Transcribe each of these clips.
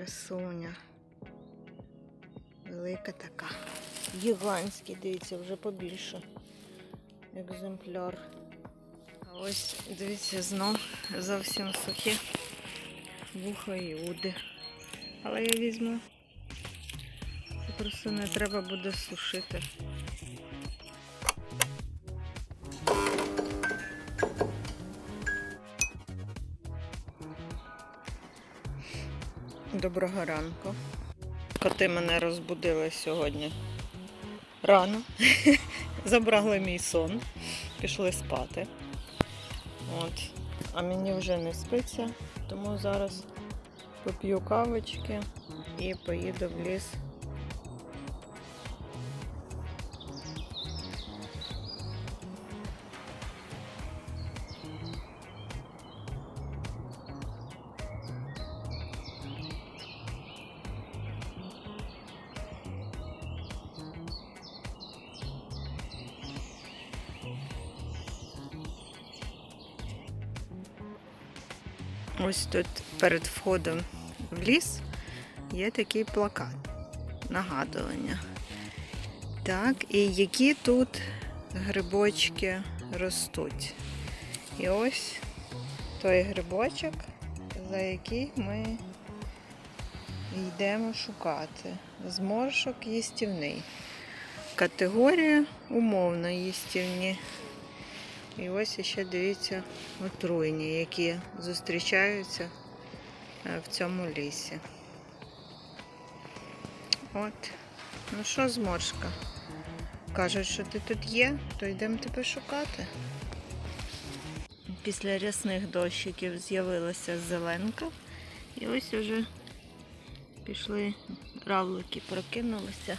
Красуня. Велика така. Гігантський, дивіться, вже побільше. Екземпляр. А ось, дивіться, знов зовсім сухі вуха і уди. Але я візьму. Просто не треба буде сушити. Доброго ранку. Коти мене розбудили сьогодні рано. Забрали мій сон, пішли спати. От. А мені вже не спиться, тому зараз поп'ю кавочки і поїду в ліс. Ось тут перед входом в ліс є такий плакат. Нагадування. Так, і які тут грибочки ростуть. І ось той грибочок, за який ми йдемо шукати. Зморшок їстівний. Категорія умовно їстівні. І ось ще дивіться отруйні, які зустрічаються е, в цьому лісі. От. Ну що, зморшка? Кажуть, що ти тут є, то йдемо тебе шукати. Після рясних дощиків з'явилася зеленка. І ось уже пішли равлики, прокинулися.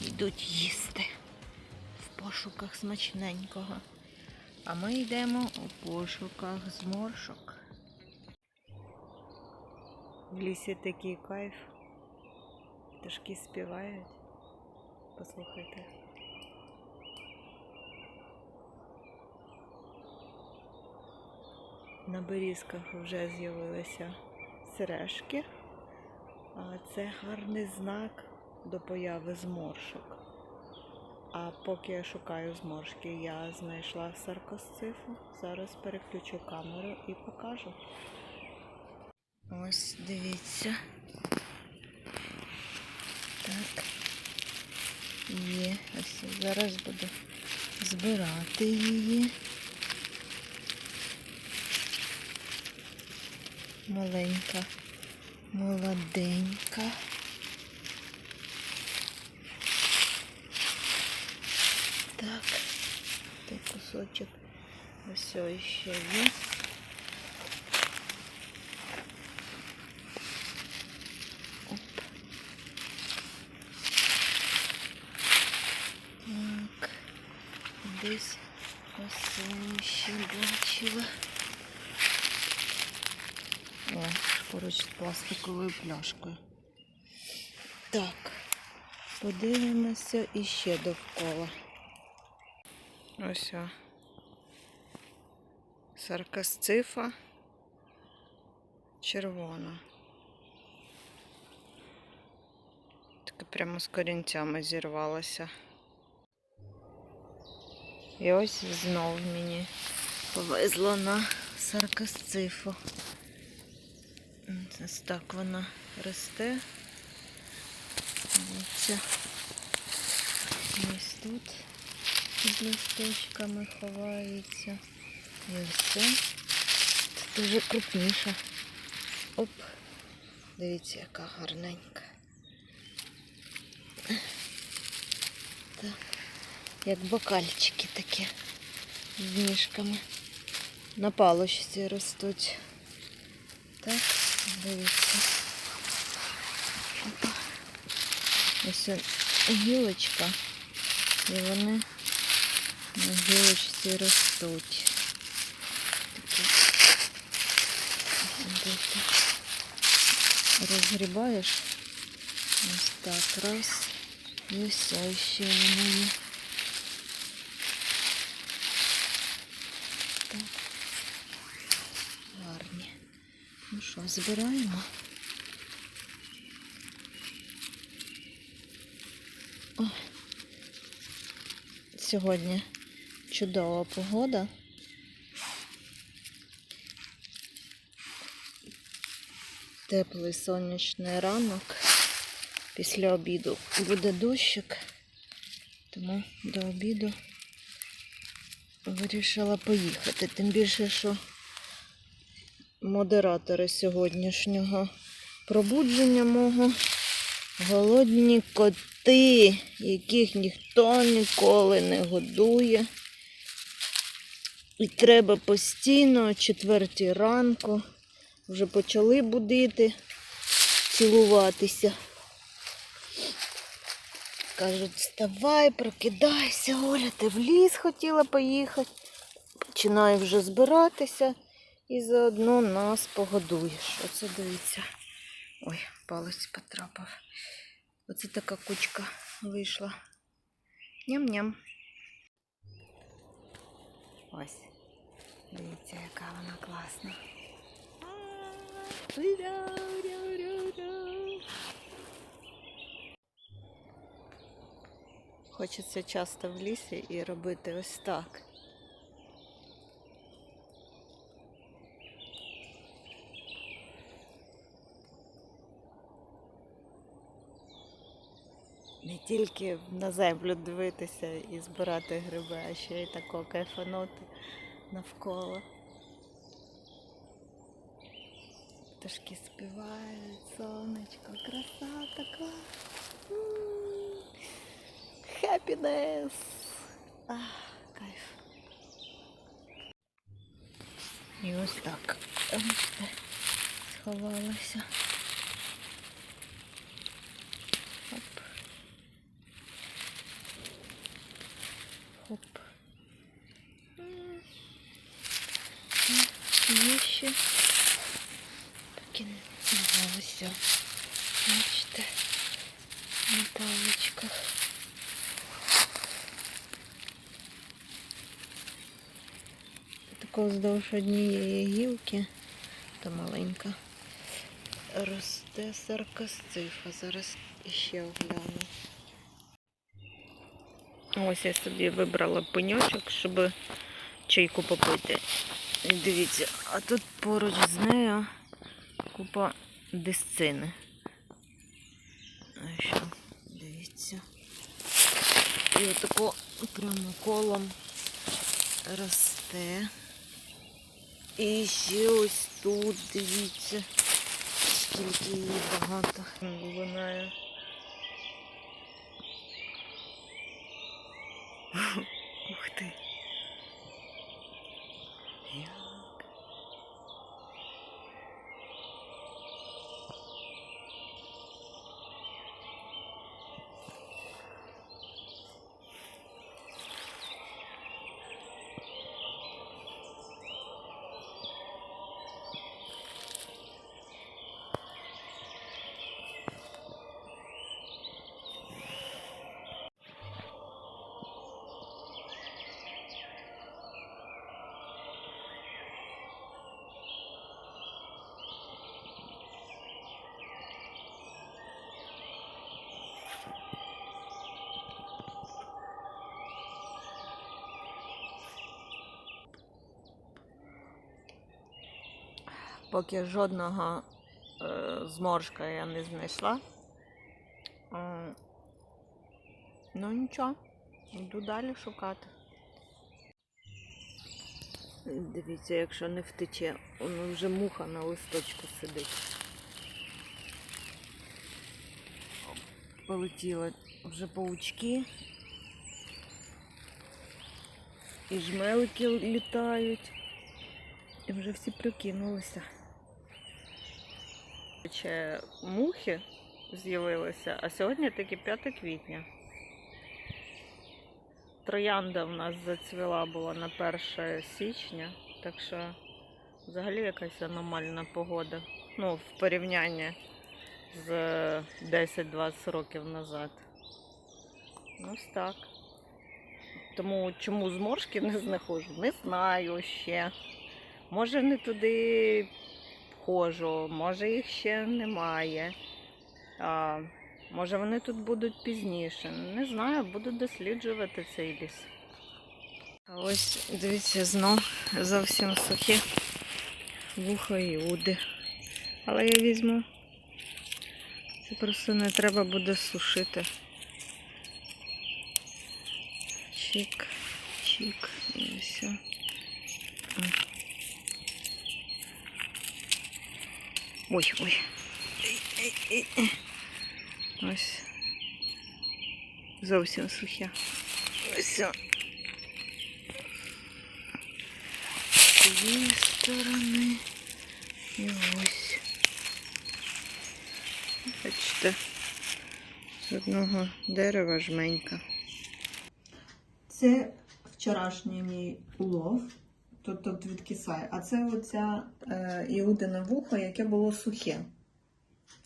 Йдуть їсти пошуках смачненького. А ми йдемо у пошуках зморшок. В лісі такий кайф. Пташки співають. Послухайте. На берізках вже з'явилися сережки, а це гарний знак до появи зморшок. А поки я шукаю зморшки, я знайшла саркосцифу. Зараз переключу камеру і покажу. Ось дивіться. Так. Є. Ось зараз буду збирати її. Маленька, молоденька. Так, той кусочок ось ще є. Оп. Так, десь ось ще бачила. О, поруч з пластиковою пляшкою. Так, подивимося іще довкола. Ось. Саркасцифа червона. Таке прямо з корінцями зірвалася. І ось знов мені повезло на саркасцифу. Ось так вона росте. Дивіться. Ось тут з листочками ховається. І все. Це дуже крупніша. Оп. Дивіться, яка гарненька. Так. Як бокальчики такі з ніжками. На палочці ростуть. Так, дивіться. Опа. Ось гілочка. І вони на гілочці ростуть. Такі. Дивіться. Розгрібаєш. Ось так, раз. І все, ще вони є. Так. Гарні. Ну що, збираємо? О, Сьогодні чудова погода. Теплий сонячний ранок. Після обіду буде дощик, тому до обіду вирішила поїхати. Тим більше, що модератори сьогоднішнього пробудження мого голодні коти, яких ніхто ніколи не годує. І треба постійно о четвертій ранку вже почали будити, цілуватися. Кажуть, вставай, прокидайся, Оля, ти в ліс хотіла поїхати. Починаю вже збиратися і заодно нас погодуєш. Оце дивіться. Ой, палець потрапив. Оце така кучка вийшла. Ням-ням. Ось. Дивіться, яка вона класна. Хочеться часто в лісі і робити ось так. Не тільки на землю дивитися і збирати гриби, а ще й тако кайфанути навколо. Пташки співають, сонечко, краса така. Happiness. Ах, кайф. І ось так. Бачите, Сховалася. Вздовж однієї гілки, та маленька, росте саркасцифа. Зараз іще огляну. Ось я собі вибрала пеньочок, щоб чайку попити. Дивіться, а тут поруч з нею купа дисцини. Що? Дивіться. І отако прямо колом росте. І ще ось тут, дивіться, скільки її багато. Лунає. Ух ти. Поки жодного е, зморшка я не знайшла. Е, ну нічого, йду далі шукати. Дивіться, якщо не втече, воно вже муха на листочку сидить. Полетіли вже паучки. І жмелики літають. І вже всі прикинулися. Ще мухи з'явилися, а сьогодні таки 5 квітня. Троянда в нас зацвіла була на 1 січня, так що взагалі якась аномальна погода. Ну, в порівнянні з 10-20 років назад. Ось так. Тому чому зморшки не знаходжу, не знаю ще. Може не туди приходжу, може їх ще немає. А, може вони тут будуть пізніше. Не знаю, буду досліджувати цей ліс. Ось дивіться, знов зовсім сухі вуха іуди. Але я візьму. Це просто не треба буде сушити. Чик, чик, і все. Ой, ой. Ось. Зовсім сухе. Ось. З цієї сторони. І ось. Бачите, з одного дерева жменька. Це вчорашній мій улов, тут, тут відкисає. А це оця е, іудине вухо, яке було сухе,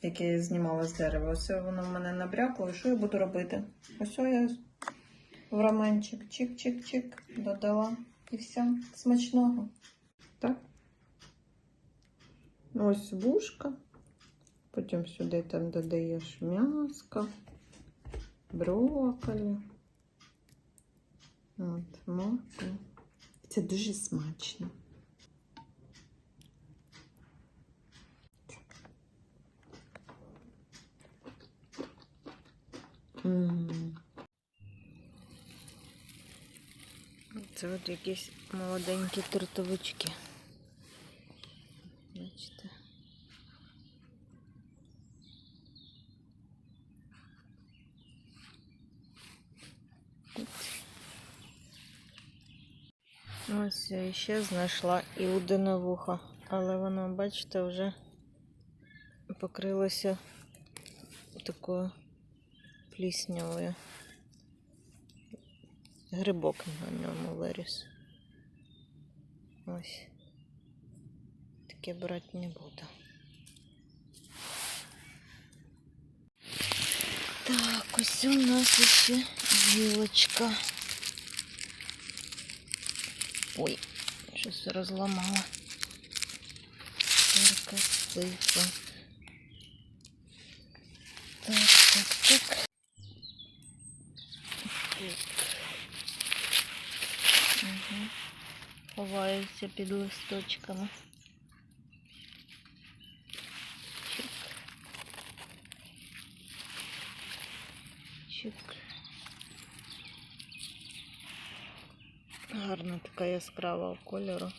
яке я знімала з дерева. Оце воно в мене набрякло. І що я буду робити? Ось я в раменчик чик-чик-чик додала. І все. Смачного. Так. Ось вушка. Потім сюди там додаєш м'яско, брокколі. От, морква. Це дуже смачно. Це от якісь молоденькі тортовички. Бачите? Я ще знайшла іудине вухо, але воно, бачите, вже покрилося такою пліснявою. Грибок на ньому виріс. Ось. Таке брати не буду. Так, ось у нас ще гілочка. Ой, щось розламала. Красиво. Так, так, так. Угу. Ховаються під листочками. Чик. Чик. Гарна така яскрава кольору.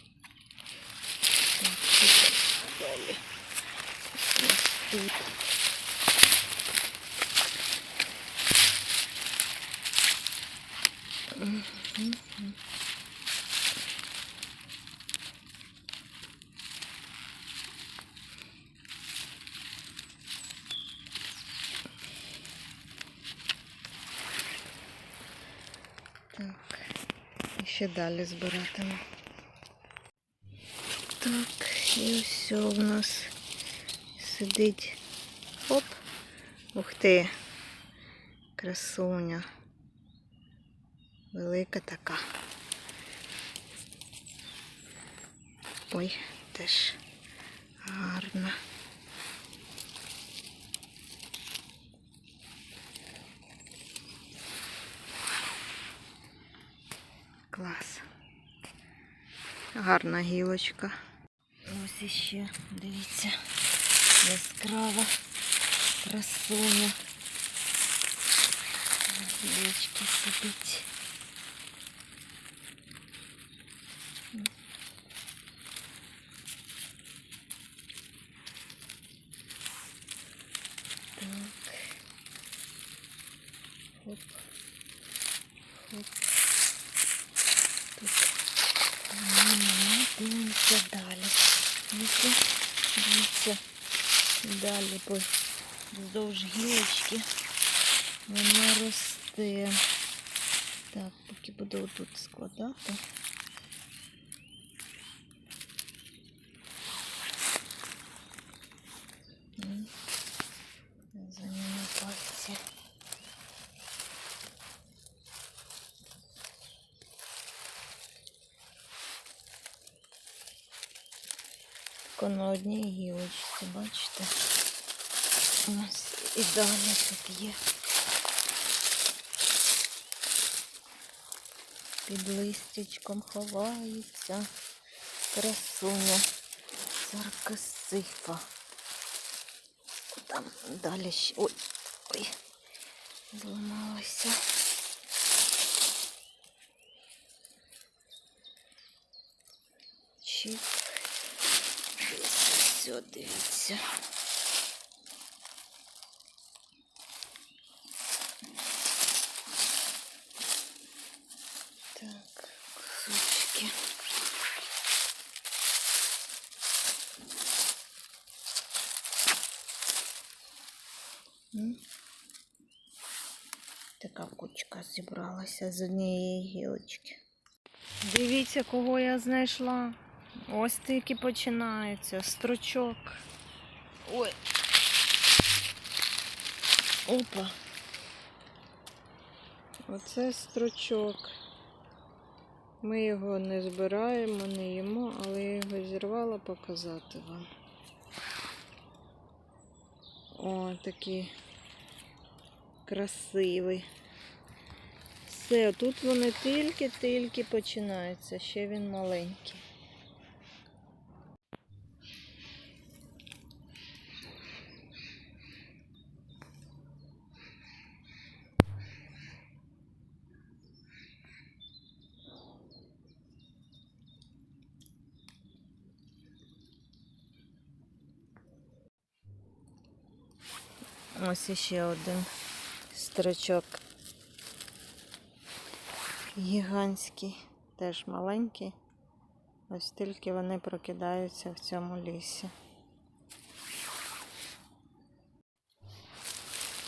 Так, тут Далі. Тут. Мгм. Так, і ще далі збиратиму. Так, і все в нас сидить. Хоп. Ух ти. Красуня. Велика така. Ой, теж гарна. Клас. Гарна гілочка. Ось іще, дивіться, яскрава красуня. Гілочки сидить. Так. Ну-ка, дивіться. Далі по вздовж гілочки вона росте. Так, поки буду отут складати. Сердечко на одній гілочці, бачите? Ось і далі тут є. Під листячком ховається красуня саркасифа. Там далі ще. Ой, ой, зламалася. Чик. Десь все, дивіться. Так, кусочки. М? Така кучка зібралася з однієї гілочки. Дивіться, кого я знайшла. Ось тільки починається. Стручок. Ой. Опа. Оце стручок. Ми його не збираємо, не їмо, але я його зірвала показати вам. О, такий красивий. Все, тут вони тільки-тільки починаються, ще він маленький. Ось іще один строчок. Гігантський, теж маленький. Ось тільки вони прокидаються в цьому лісі.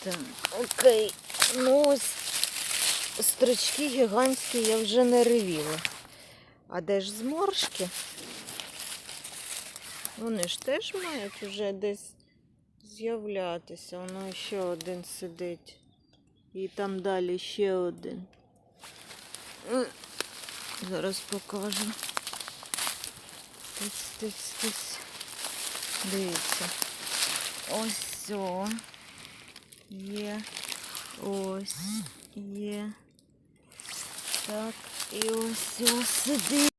Так, окей. Ну ось строчки гігантські я вже не ревіла. А де ж зморшки? Вони ж теж мають вже десь з'являтися. Воно ще один сидить. І там далі ще один. Е, Зараз покажу. Тиць, тиць, тиць. Дивіться. Ось о. Є. Ось є. Так, і ось о сидить.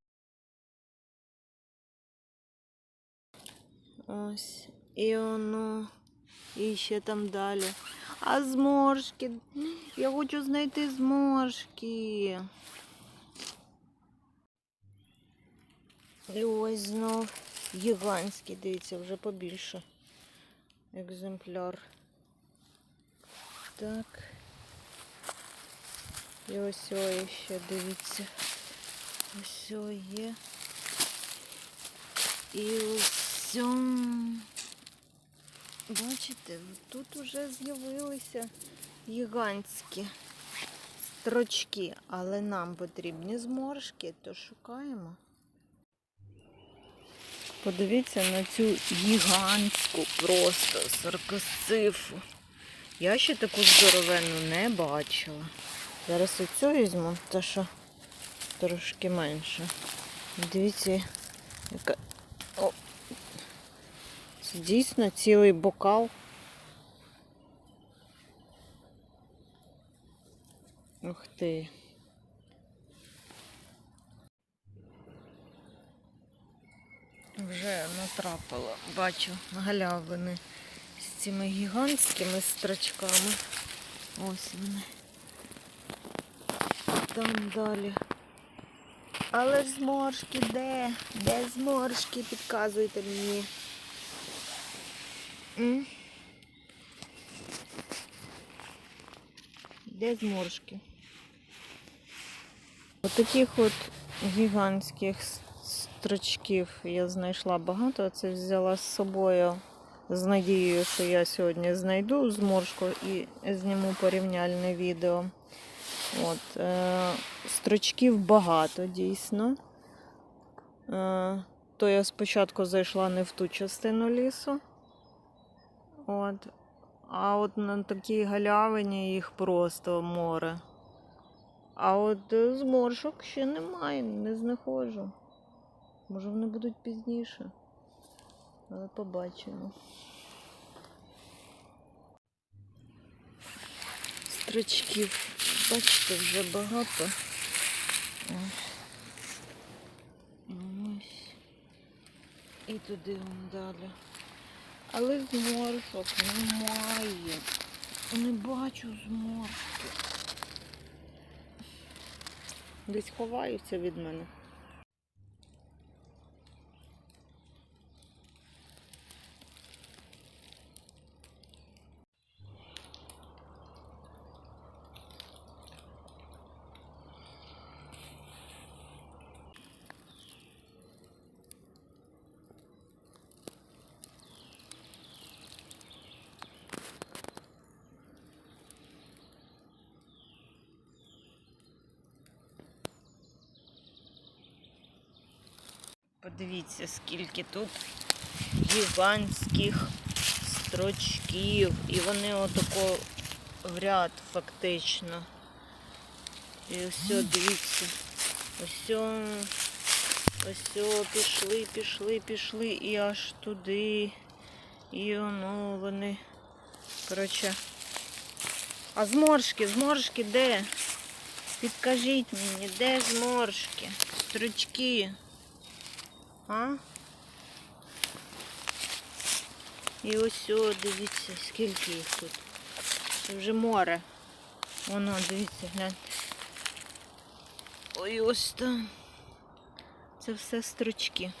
Ось. І воно. І ще там далі. А зморшки. Я хочу знайти зморшки. І ось знов гігантський, дивіться, вже побільше. Екземпляр. Так. І ось о ще, дивіться. Ось є. І ось. Бачите, тут вже з'явилися гігантські строчки, але нам потрібні зморшки, то шукаємо. Подивіться на цю гігантську просто саркосифу. Я ще таку здоровенну не бачила. Зараз оцю візьму, та що трошки менше. Дивіться, яка. О, дійсно цілий бокал. Ух ти. Вже натрапила, бачу галявини з цими гігантськими строчками. Ось вони. Там далі. Але зморшки де? Де зморшки? Підказуйте мені. М? Де зморшки? Отаких от гігантських с- строчків я знайшла багато. Це взяла з собою з надією, що я сьогодні знайду зморшку і зніму порівняльне відео. От, е, строчків багато дійсно. Е, то я спочатку зайшла не в ту частину лісу. От. А от на такій галявині їх просто море. А от е, зморшок ще немає, не знаходжу. Може вони будуть пізніше. Але побачимо. Строчків, бачите, вже багато. Ось. Ось. І туди далі. Але зморшок немає. Не бачу зморшки. Десь ховаються від мене. Подивіться, скільки тут гігантських строчків. І вони отако в ряд фактично. І ось, дивіться. Ось, ось пішли, пішли, пішли і аж туди. І воно вони. Коротше. А зморшки, зморшки де? Підкажіть мені, де зморшки? Строчки. А? І ось, о, дивіться, скільки їх тут. Це вже море. Воно, дивіться, гляньте. Ой, ось там. Це все строчки.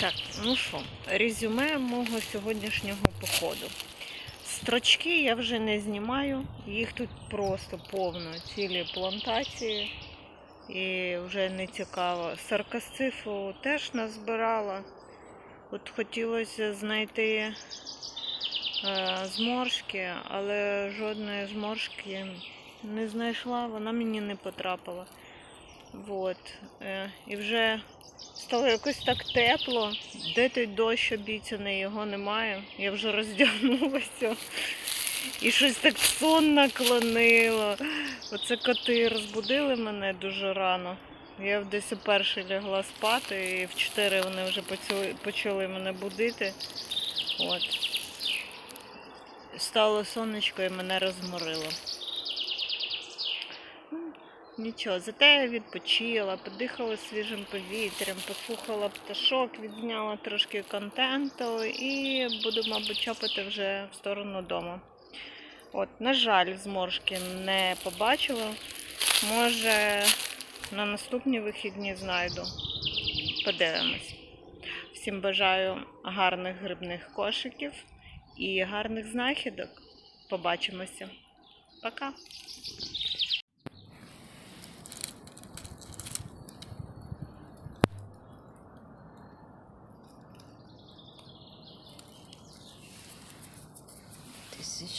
Так, ну що, резюме мого сьогоднішнього походу. Строчки я вже не знімаю, їх тут просто повно, цілі плантації. І вже не цікаво. Саркасцифу теж назбирала. От хотілося знайти е, зморшки, але жодної зморшки не знайшла, вона мені не потрапила. Вот. Е, і вже стало якось так тепло. Де той дощ обіцяний, його немає. Я вже роздягнулася. І щось так сон наклонило. Оце коти розбудили мене дуже рано. Я десь першій лягла спати, і в 4 вони вже почали, мене будити. От. Стало сонечко і мене розморило. Ну, Нічого, зате я відпочила, подихала свіжим повітрям, послухала пташок, відзняла трошки контенту і буду, мабуть, чопати вже в сторону дому. От, на жаль, зморшки не побачила. Може, на наступні вихідні знайду. Подивимось. Всім бажаю гарних грибних кошиків і гарних знахідок. Побачимося. Пока!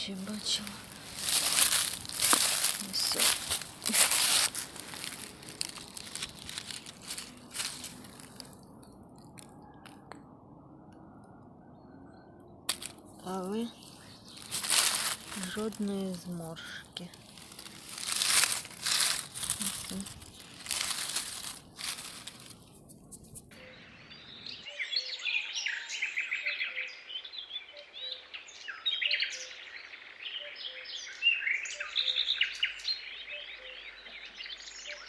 Тисячі бачила. Все. Але жодної зморшки. Ось.